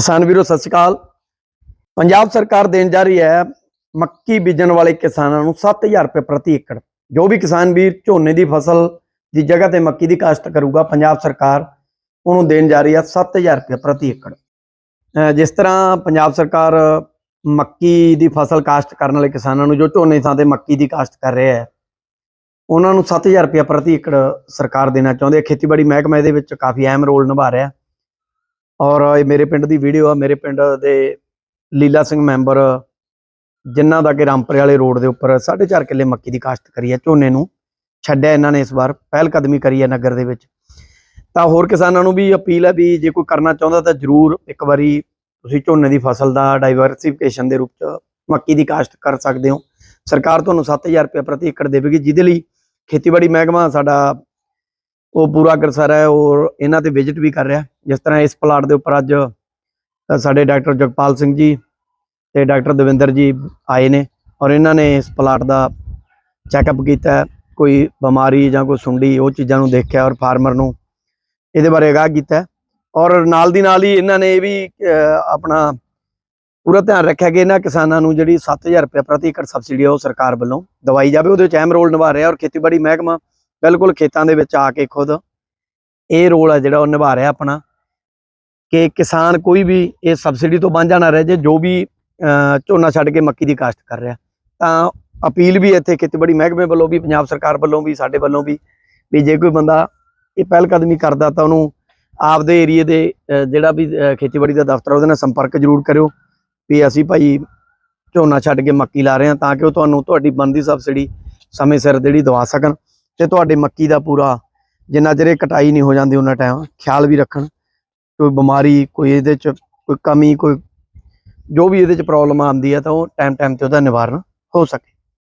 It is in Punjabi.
ਕਿਸਾਨ ਵੀਰੋ, ਸਤਿ ਸ਼੍ਰੀ ਅਕਾਲ। ਪੰਜਾਬ ਸਰਕਾਰ ਦੇਣ ਜਾ ਰਹੀ ਹੈ ਮੱਕੀ ਬੀਜਣ ਵਾਲੇ ਕਿਸਾਨਾਂ ਨੂੰ 7000 ਰੁਪਏ ਪ੍ਰਤੀ ਏਕੜ। ਜੋ ਵੀ ਕਿਸਾਨ ਵੀਰ ਝੋਨੇ ਦੀ ਫਸਲ ਦੀ ਜਗ੍ਹਾ ਤੇ ਮੱਕੀ ਦੀ ਕਾਸ਼ਤ ਕਰੂਗਾ, ਪੰਜਾਬ ਸਰਕਾਰ ਉਹਨੂੰ ਦੇਣ ਜਾ ਰਹੀ ਹੈ 7000 ਰੁਪਏ ਪ੍ਰਤੀ ਏਕੜ। ਜਿਸ ਤਰ੍ਹਾਂ ਪੰਜਾਬ ਸਰਕਾਰ ਮੱਕੀ ਦੀ ਫਸਲ ਕਾਸ਼ਤ ਕਰਨ ਵਾਲੇ ਕਿਸਾਨਾਂ ਨੂੰ ਜੋ ਝੋਨੇ ਥਾਂ ਤੇ ਮੱਕੀ ਦੀ ਕਾਸ਼ਤ ਕਰ ਰਿਹਾ ਹੈ, ਉਹਨਾਂ ਨੂੰ 7000 ਰੁਪਏ ਪ੍ਰਤੀ ਏਕੜ ਸਰਕਾਰ ਦੇਣਾ ਚਾਹੁੰਦੀ ਹੈ। ਖੇਤੀਬਾੜੀ ਮਹਿਕਮਾ ਇਹਦੇ ਵਿੱਚ ਕਾਫੀ ਅਹਿਮ ਰੋਲ ਨਿਭਾ ਰਿਹਾ। ਔਰ ਇਹ ਮੇਰੇ ਪਿੰਡ ਦੀ ਵੀਡੀਓ ਆ, ਮੇਰੇ ਪਿੰਡ ਦੇ ਲੀਲਾ ਸਿੰਘ ਮੈਂਬਰ ਜਿਨ੍ਹਾਂ ਦਾ ਕਿ ਰਾਮਪੁਰੇ ਵਾਲੇ ਰੋਡ ਦੇ ਉੱਪਰ 4.5 ਕਿੱਲੇ ਮੱਕੀ ਦੀ ਕਾਸ਼ਤ ਕਰੀ ਹੈ ਝੋਨੇ ਨੂੰ, ਛੱਡਿਆ ਇਹਨਾਂ ਨੇ ਇਸ ਵਾਰ, ਪਹਿਲ ਕਦਮੀ ਕਰੀ ਹੈ ਨਗਰ ਦੇ ਵਿੱਚ। ਤਾਂ ਹੋਰ ਕਿਸਾਨਾਂ ਨੂੰ ਵੀ ਅਪੀਲ ਹੈ ਵੀ ਜੇ ਕੋਈ ਕਰਨਾ ਚਾਹੁੰਦਾ ਤਾਂ ਜਰੂਰ ਇੱਕ ਵਾਰੀ ਤੁਸੀਂ ਝੋਨੇ ਦੀ ਫਸਲ ਦਾ ਡਾਈਵਰਸਿਫਿਕੇਸ਼ਨ ਦੇ ਰੂਪ ਚ ਮੱਕੀ ਦੀ ਕਾਸ਼ਤ ਕਰ ਸਕਦੇ ਹੋ। ਸਰਕਾਰ ਤੁਹਾਨੂੰ 7000 ਰੁਪਏ ਪ੍ਰਤੀ ਏਕੜ ਦੇਵੇਗੀ, ਜਿਹਦੇ ਲਈ ਖੇਤੀਬਾੜੀ ਮਹਿਕਮਾ ਸਾਡਾ ਉਹ ਪੂਰਾ ਅਗਰਸਰ ਹੈ ਔਰ ਇਹਨਾਂ ਤੇ ਵਿਜ਼ਿਟ ਵੀ ਕਰ ਰਿਹਾ। ਜਿਸ ਤਰ੍ਹਾਂ ਇਸ ਪਲਾਟ ਦੇ ਉੱਪਰ ਅੱਜ ਸਾਡੇ ਡਾਕਟਰ ਜਗਪਾਲ ਸਿੰਘ ਜੀ ਤੇ ਡਾਕਟਰ ਦਵਿੰਦਰ ਜੀ ਆਏ ਨੇ ਔਰ ਇਹਨਾਂ ਨੇ ਇਸ ਪਲਾਟ ਦਾ ਚੈੱਕਅਪ ਕੀਤਾ ਕੋਈ ਬਿਮਾਰੀ ਜਾਂ ਕੋਈ ਸੁੰਡੀ, ਉਹ ਚੀਜ਼ਾਂ ਨੂੰ ਦੇਖਿਆ ਔਰ ਫਾਰਮਰ ਨੂੰ ਇਹਦੇ ਬਾਰੇ ਅਗਾਹ ਕੀਤਾ ਔਰ ਨਾਲ ਦੀ ਨਾਲ ਹੀ ਇਹਨਾਂ ਨੇ ਇਹ ਵੀ ਆਪਣਾ ਪੂਰਾ ਧਿਆਨ ਰੱਖਿਆ ਕਿ ਇਹਨਾਂ ਕਿਸਾਨਾਂ ਨੂੰ ਜਿਹੜੀ 7000 ਰੁਪਏ ਪ੍ਰਤੀ ਏਕੜ ਸਬਸਿਡੀ ਹੈ ਉਹ ਸਰਕਾਰ ਵੱਲੋਂ ਦਵਾਈ ਜਾਵੇ। ਉਹਦੇ 'ਚ ਅਹਿਮ ਰੋਲ ਨਿਭਾ ਰਿਹਾ ਔਰ ਖੇਤੀਬਾੜੀ ਮਹਿਕਮਾ ਬਿਲਕੁਲ ਖੇਤਾਂ ਦੇ ਵਿੱਚ ਆ ਕੇ ਖੁਦ ਇਹ ਰੋਲ ਹੈ ਜਿਹੜਾ ਉਹ ਨਿਭਾ ਰਿਹਾ ਆਪਣਾ ਕਿ ਕਿਸਾਨ ਕੋਈ ਵੀ ਇਹ ਸਬਸਿਡੀ ਤੋਂ ਵਾਂਝਾ ਨਾ ਰਹਿ ਜੇ, ਜੋ ਵੀ ਝੋਨਾ ਛੱਡ ਕੇ ਮੱਕੀ ਦੀ ਕਾਸ਼ਤ ਕਰ ਰਿਹਾ। ਤਾਂ ਅਪੀਲ ਵੀ ਇੱਥੇ ਖੇਤੀਬਾੜੀ ਮਹਿਕਮੇ ਵੱਲੋਂ ਵੀ, ਪੰਜਾਬ ਸਰਕਾਰ ਵੱਲੋਂ ਵੀ, ਸਾਡੇ ਵੱਲੋਂ ਵੀ ਵੀ ਜੇ ਕੋਈ ਬੰਦਾ ਇਹ ਪਹਿਲ ਕਦਮੀ ਕਰਦਾ ਤਾਂ ਉਹਨੂੰ ਆਪਦੇ ਏਰੀਏ ਦੇ ਜਿਹੜਾ ਵੀ ਖੇਤੀਬਾੜੀ ਦਾ ਦਫ਼ਤਰ ਉਹਦੇ ਨਾਲ ਸੰਪਰਕ ਜ਼ਰੂਰ ਕਰਿਓ ਵੀ ਅਸੀਂ ਭਾਈ ਝੋਨਾ ਛੱਡ ਕੇ ਮੱਕੀ ਲਾ ਰਹੇ ਹਾਂ ਤਾਂ ਕਿ ਉਹ ਤੁਹਾਨੂੰ ਤੁਹਾਡੀ ਬਣਦੀ ਸਬਸਿਡੀ ਸਮੇਂ ਸਿਰ ਜਿਹੜੀ ਦਵਾ ਸਕਣ। ਤੇ ਤੁਹਾਡੇ ਮੱਕੀ ਦਾ ਪੂਰਾ ਜਿੰਨਾ ਚਿਰ ਇਹ ਕਟਾਈ ਨਹੀਂ ਹੋ ਜਾਂਦੀ ਉਹਨਾਂ ਟਾਈਮ ਖਿਆਲ ਵੀ ਰੱਖਣ ਕੋਈ ਬਿਮਾਰੀ, ਕੋਈ ਇਹਦੇ ਚ ਕੋਈ ਕਮੀ, ਕੋਈ ਜੋ ਵੀ ਇਹਦੇ ਚ ਪ੍ਰੋਬਲਮ ਆਉਂਦੀ ਹੈ ਤਾਂ ਉਹ ਟਾਈਮ ਟਾਈਮ ਤੇ ਉਹਦਾ ਨਿਵਾਰਨ ਹੋ ਸਕੇ।